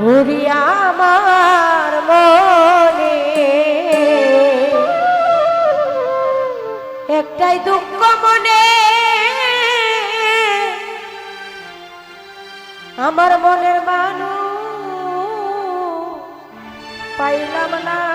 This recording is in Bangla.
ওরে আমার মনে। একটাই দুঃখ মনে। আমার মনের মানুষ পাইলাম না।